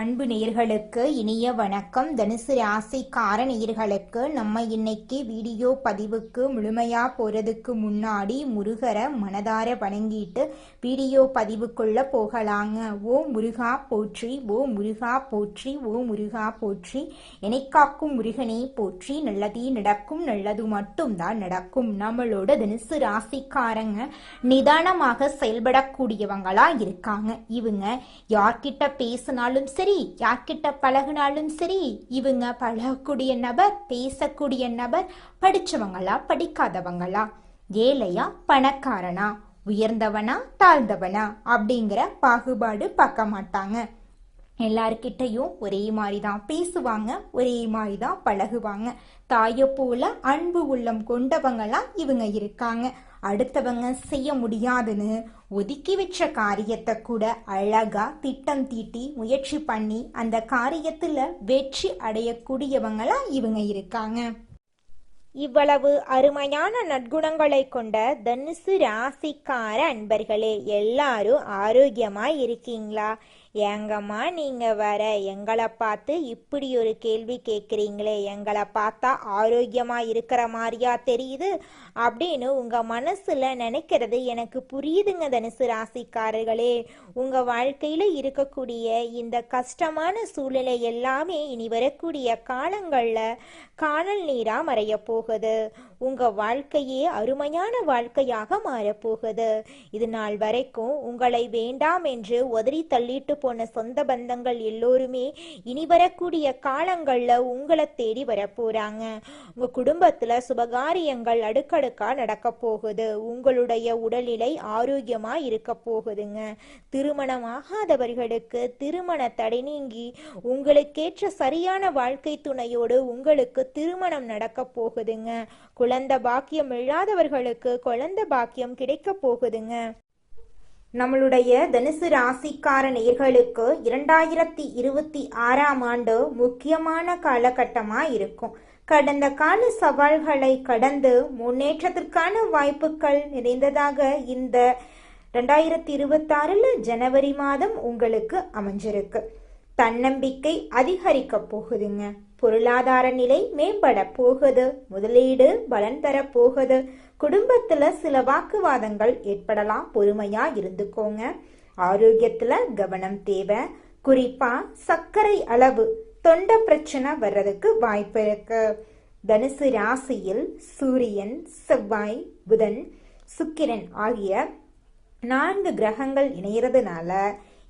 அன்பு நேயர்களுக்கு இனிய வணக்கம். தனுசு ராசிக்கார நேயர்களுக்கு நம்ம இன்னைக்கு வீடியோ பதிவுக்கு முழுமையா போறதுக்கு முன்னாடி முருகரை மனதார வணங்கிட்டு வீடியோ பதிவுக்குள்ள போகலாங்க. ஓ முருகா போற்றி ஓ முருகா போற்றி ஓ முருகா போற்றி. இணைக்காக்கும் முருகனை போற்றி. நல்லதே நடக்கும் நல்லது மட்டும்தான் நடக்கும். நம்மளோட தனுசு ராசிக்காரங்க நிதானமாக செயல்படக்கூடியவங்களா இருக்காங்க. இவங்க யார்கிட்ட பேசினாலும் சரி சரி யார்கிட்ட பழகுனாலும் சரி இவங்க பழகக்கூடிய நபர் பேசக்கூடிய நபர் படிச்சவங்களா படிக்காதவங்களா? ஏழையா பணக்காரனா? உயர்ந்தவனா தாழ்ந்தவனா? அப்படிங்கிற பாகுபாடு பார்க்க மாட்டாங்க. எல்லார்கிட்டையும் ஒரே மாதிரி தான் பேசுவாங்க ஒரே மாதிரி தான் பழகுவாங்க. தாயை போல அன்பு உள்ளம் கொண்டவங்களா இவங்க இருக்காங்க. அடுத்தவங்க செய்ய முடியாதுன்னு ஒதுக்கி வச்ச காரியத்தை கூட அழகா திட்டம் தீட்டி முயற்சி பண்ணி அந்த காரியத்துல வெற்றி அடையக்கூடியவங்களா இவங்க இருக்காங்க. இவ்வளவு அருமையான நற்குணங்களை கொண்ட தனுசு ராசிக்கார அன்பர்களே எல்லாரும் ஆரோக்கியமா இருக்கீங்களா? ஏங்கம்மா நீங்க வர எங்களை பார்த்து இப்படி ஒரு கேள்வி கேட்குறீங்களே எங்களை பார்த்தா ஆரோக்கியமா இருக்கிற மாதிரியா தெரியுது அப்படின்னு உங்க மனசுல நினைக்கிறது எனக்கு புரியுதுங்க தனுசு ராசிக்காரர்களே. உங்க வாழ்க்கையில இருக்கக்கூடிய இந்த கஷ்டமான சூழ்நிலை எல்லாமே இனி வரக்கூடிய காலங்கள்ல காணல் நீரா மறைய போகுது. உங்க வாழ்க்கையே அருமையான வாழ்க்கையாக மாறப்போகுது. இது நாள் வரைக்கும் உங்களை வேண்டாம் என்று உதறி தள்ளிட்டு போன சொந்த பந்தங்கள் எல்லோருமே இனி வரக்கூடிய காலங்கள்ல உங்களை தேடி வரப்போறாங்க. உங்க குடும்பத்துல சுபகாரியங்கள் அடுக்கடுக்கா நடக்க போகுது. உங்களுடைய உடல்நிலை ஆரோக்கியமா இருக்க போகுதுங்க. திருமணம் ஆகாதவர்களுக்கு திருமண தடை நீங்கி உங்களுக்கேற்ற சரியான வாழ்க்கை துணையோடு உங்களுக்கு திருமணம் நடக்க போகுதுங்க. குழந்த பாக்கியம் இல்லாதவர்களுக்கு குழந்த பாக்கியம் கிடைக்க போகுதுங்க. நம்மளுடைய தனுசு ராசிக்கார நேர்களுக்கு இரண்டாயிரத்தி இருபத்தி ஆறாம் ஆண்டு முக்கியமான காலகட்டமா இருக்கும். கடந்த கால சவால்களை கடந்து முன்னேற்றத்திற்கான வாய்ப்புகள் நிறைந்ததாக இந்த ரெண்டாயிரத்தி இருபத்தாறுல ஜனவரி மாதம் உங்களுக்கு அமைஞ்சிருக்கு. தன்னம்பிக்கை அதிகரிக்க போகுதுங்க. பொருளாதார நிலை மேம்பட போகுது முதலீடு பலன் தர போகுது. குடும்பத்துல சில வாக்குவாதங்கள் ஏற்படலாம் பொறுமையா இருந்துக்கோங்க. ஆரோக்கியத்துல கவனம் தேவை. குறிப்பா சர்க்கரை அளவு தொண்டை பிரச்சனை வர்றதுக்கு வாய்ப்பு இருக்கு. தனுசு ராசியில் சூரியன் செவ்வாய் புதன் சுக்கிரன் ஆகிய நான்கு கிரகங்கள் இணையறதுனால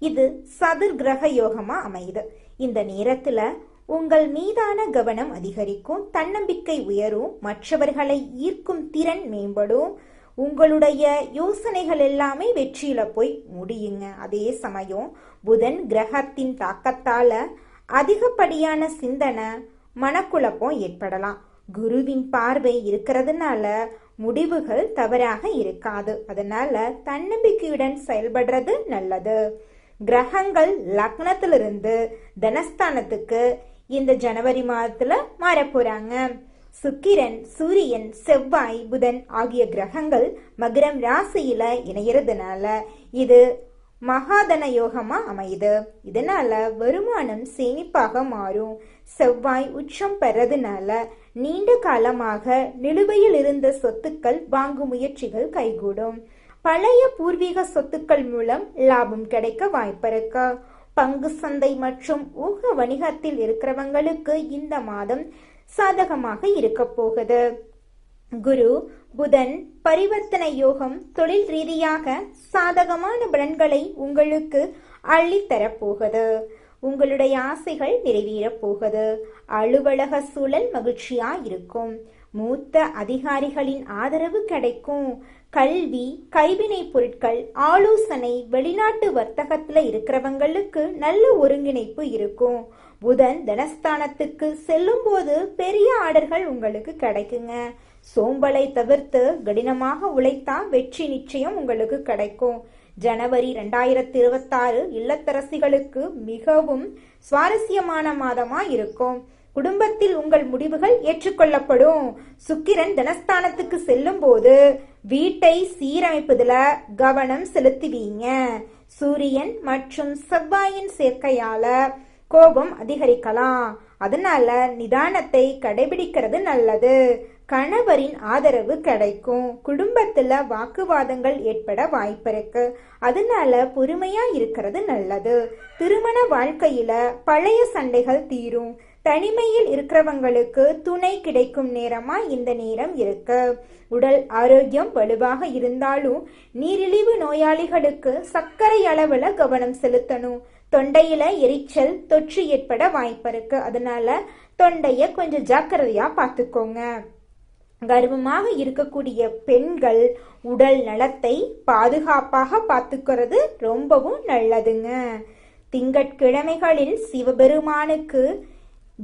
இது சதுர் கிரக யோகமா அமையுது. இந்த நேரத்துல உங்கள் மீதான கவனம் அதிகரிக்கும் தன்னம்பிக்கை உயரும் மற்றவர்களை ஈர்க்கும் திறன் மேம்படும். உங்களுடைய யோசனைகள் எல்லாமே வெற்றியில போய் முடியுங்க. அதே சமயம் புதன் கிரகத்தின் தாக்கத்தால அதிகப்படியான சிந்தனை மனக்குழப்பம் ஏற்படலாம். குருவின் பார்வை இருக்கிறதுனால முடிவுகள் தவறாக இருக்காது. அதனால தன்னம்பிக்கையுடன் செயல்படுறது நல்லது. கிரகங்கள் லக்னத்திலிருந்து தனஸ்தானத்துக்கு இந்த ஜனவரி மாதத்துல மாறப்போறாங்க. சுக்கிரன் சூரியன் செவ்வாய் புதன் ஆகிய கிரகங்கள் மகரம் ராசியில இணையறதுனால இது மகாதன யோகமா அமையுது. இதனால வருமானம் சேமிப்பாக மாறும். செவ்வாய் உச்சம் பெறதுனால நீண்ட காலமாக நிலுவையில் இருந்த சொத்துக்கள் வாங்கும் முயற்சிகள் கைகூடும். பழைய பூர்வீக சொத்துக்கள் மூலம் லாபம் கிடைக்க வாய்ப்பிருக்கு. பங்கு சந்தை மற்றும் ஊக வணிகத்தில் இருக்கிறவங்களுக்கு இந்த மாதம் சாதகமாக இருக்க போகுது. குரு புதன் பரிவர்த்தனை யோகம் தொழில் ரீதியாக சாதகமான பலன்களை உங்களுக்கு அள்ளித்தரப் போகுது. உங்களுடைய ஆசைகள் நிறைவேறப் போகுது. அலுவலக சூழல் மகிழ்ச்சியா இருக்கும். மூத்த அதிகாரிகளின் ஆதரவு கிடைக்கும். கல்வி கைவினை பொருட்கள் ஆலோசனை வெளிநாட்டு வர்த்தகத்துல இருக்கிறவங்களுக்கு நல்ல ஒருங்கிணைப்பு இருக்கும். புதன் தனஸ்தானத்துக்கு செல்லும் போது பெரிய ஆர்டர்கள் உங்களுக்கு கிடைக்குங்க. சோம்பலை தவிர்த்து கடினமாக உழைத்தா வெற்றி நிச்சயம் உங்களுக்கு கிடைக்கும். ஜனவரி ரெண்டாயிரத்தி இருபத்தாறு இல்லத்தரசிகளுக்கு மிகவும் சுவாரஸ்யமான மாதமா இருக்கும். குடும்பத்தில் உங்கள் முடிவுகள் ஏற்றுக்கொள்ளப்படும். சுக்கிரன் தனஸ்தானத்துக்கு செல்லும் போது வீட்டை சீரமைப்பதுல கவனம் செலுத்துவீங்க. சூரியன் மற்றும் செவ்வாயின் சேர்க்கையால கோபம் அதிகரிக்கலாம். அதனால நிதானத்தை கடைபிடிக்கிறது நல்லது. கணவரின் ஆதரவு கிடைக்கும். குடும்பத்துல வாக்குவாதங்கள் ஏற்பட வாய்ப்பிருக்கு அதனால பொறுமையா இருக்கிறது நல்லது. திருமண வாழ்க்கையில பழைய சண்டைகள் தீரும். தனிமையில் இருக்கிறவங்களுக்கு துணை கிடைக்கும் நேரமா இந்த நேரம் இருக்கு. உடல் ஆரோக்கியம் வலுவாக இருந்தாலும் நீரிழிவு நோயாளிகளுக்கு சர்க்கரை அளவுல கவனம் செலுத்தணும். தொண்டையில எரிச்சல் தொற்று ஏற்பட வாய்ப்பு இருக்கு. அதனால தொண்டைய கொஞ்சம் ஜாக்கிரதையா பார்த்துக்கோங்க. கர்வமாக இருக்கக்கூடிய பெண்கள் உடல் நலத்தை பாதுகாப்பாக பார்த்துக்கிறது ரொம்பவும் நல்லதுங்க. திங்கட்கிழமைகளில் சிவபெருமானுக்கு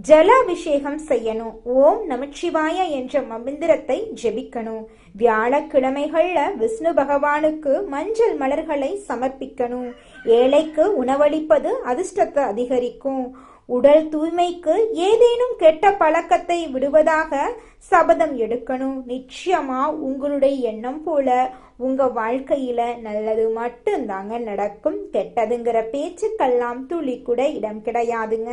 ஜலாபிஷேகம் செய்யணும். ஓம் நமச்சிவாய என்ற மந்திரத்தை ஜெபிக்கணும். வியாழக்கிழமைகள்ல விஷ்ணு பகவானுக்கு மஞ்சள் மலர்களை சமர்ப்பிக்கணும். ஏழைக்கு உணவளிப்பது அதிர்ஷ்டத்தை அதிகரிக்கும். உடல் தூய்மைக்கு ஏதேனும் கெட்ட பழக்கத்தை விடுவதாக சபதம் எடுக்கணும். நிச்சயமா உங்களுடைய எண்ணம் போல உங்க வாழ்க்கையில நல்லது மட்டும்தாங்க நடக்கும். கெட்டதுங்கிற பேச்சுக்கெல்லாம் துளி கூட இடம் கிடையாதுங்க.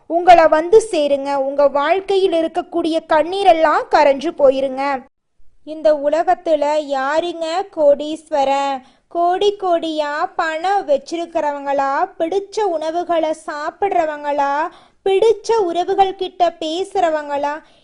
உங்களை வந்து சேருங்க. உங்க வாழ்க்கையில் இருக்கக்கூடிய கண்ணீரெல்லாம் கரைஞ்சு போயிருங்க. இந்த உலகத்துல யாருங்க கோடீஸ்வரன் கோடி கோடியா பணம் வச்சிருக்கிறவங்களா? பிடிச்ச உணவுகளை சாப்பிட்றவங்களா? பிடிச்ச உறவுகள் கிட்ட பேசுறவங்களா?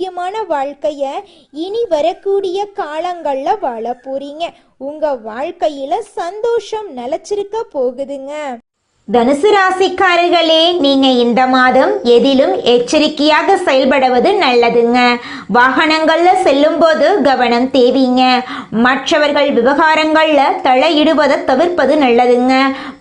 ஆரோக்கியமான வாழ்க்கைய இனி வரக்கூடிய காலங்கள்ல வாழ போறீங்க. உங்க வாழ்க்கையில சந்தோஷம் நிலச்சிருக்க போகுதுங்க. தனுசு ராசிக்காரர்களே நீங்க இந்த மாதம் எதிலும் எச்சரிக்கையாக செயல்படுவது நல்லதுங்க. வாகனங்கள்ல செல்லும்போது கவனம் தேவைங்க. மற்றவர்கள் விவகாரங்கள்ல தலையிடுவதை தவிர்ப்பது நல்லதுங்க.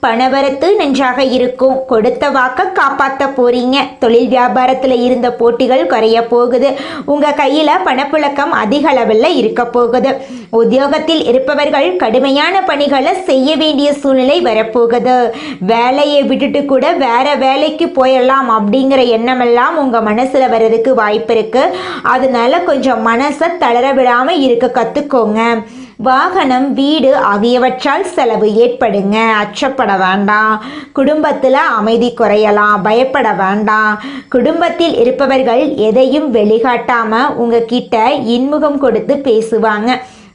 பணவரத்து நன்றாக இருக்கும். கொடுத்த வாக்க காப்பாத்த போறீங்க. தொழில் வியாபாரத்துல இருந்த போட்டிகள் குறைய போகுது. உங்க கையில பணப்புழக்கம் அதிக அளவில் இருக்க போகுது. உத்தியோகத்தில் இருப்பவர்கள் கடுமையான பணிகளை செய்ய வேண்டிய சூழ்நிலை வரப்போகுது. வேலையை விட்டுட்டு கூட வேற வேலைக்கு போயிடலாம் அப்படிங்கிற எண்ணமெல்லாம் உங்க மனசுல வர்றதுக்கு வாய்ப்பு இருக்கு. அதனால கொஞ்சம் மனசை தளர விடாம இருக்க கத்துக்கோங்க. வாகனம் வீடு ஆகியவற்றால் செலவு ஏற்படுங்க. அச்சப்பட வேண்டாம். குடும்பத்தில் அமைதி குறையலாம். பயப்பட வேண்டாம். குடும்பத்தில் இருப்பவர்கள் எதையும் வெளிகாட்டாமல் உங்ககிட்ட இன்முகம் கொடுத்து பேசுவாங்க.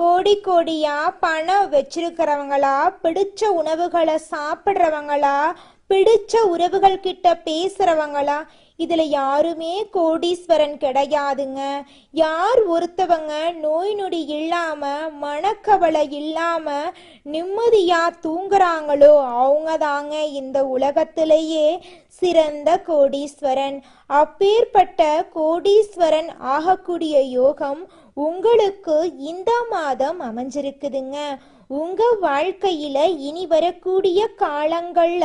கோடி கோடியா பணம் வச்சிருக்கிறவங்களா பிடிச்ச உணவுகளை சாப்பிட்றவங்களா பிடிச்ச உறவுகள் கிட்ட பேசுறவங்களா இதுல யாருமே கோடீஸ்வரன் கிடையாதுங்க. யார் ஒருத்தவங்க நோய் நொடி இல்லாம மனக்கவலை இல்லாம நிம்மதியா தூங்குறாங்களோ அவங்க தாங்க இந்த உலகத்திலேயே சிறந்த கோடீஸ்வரன். அப்பேற்பட்ட கோடீஸ்வரன் ஆகக்கூடிய யோகம் உங்களுக்கு இந்த மாதம் அமைஞ்சிருக்குதுங்க. உங்க வாழ்க்கையில இனி வரக்கூடிய காலங்கள்ல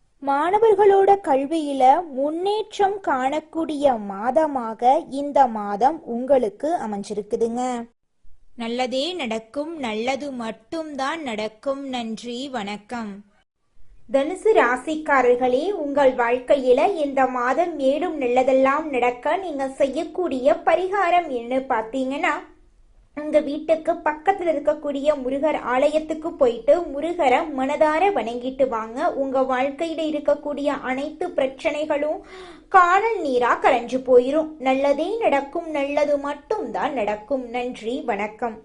மாணவர்களோட கல்வியில முன்னேற்றம் காணக்கூடிய மாதமாக இந்த மாதம் உங்களுக்கு அமைஞ்சிருக்குதுங்க. நல்லதே நடக்கும் நல்லது மட்டும்தான் நடக்கும். நன்றி வணக்கம். தனுசு ராசிக்காரர்களே உங்கள் வாழ்க்கையில இந்த மாதம் மேலும் நல்லதெல்லாம் நடக்க நீங்க செய்யக்கூடிய பரிகாரம் என்ன பார்த்தீங்கன்னா அங்க வீட்டுக்கு பக்கத்துல இருக்கக்கூடிய முருகர் ஆலயத்துக்கு போயிட்டு முருகரை மனதார வணங்கிட்டு வாங்க. உங்க வாழ்க்கையில இருக்கக்கூடிய அனைத்து பிரச்சனைகளும் காணல் நீரா கரைஞ்சு போயிரும். நல்லதே நடக்கும் நல்லது மட்டும்தான் நடக்கும். நன்றி வணக்கம்.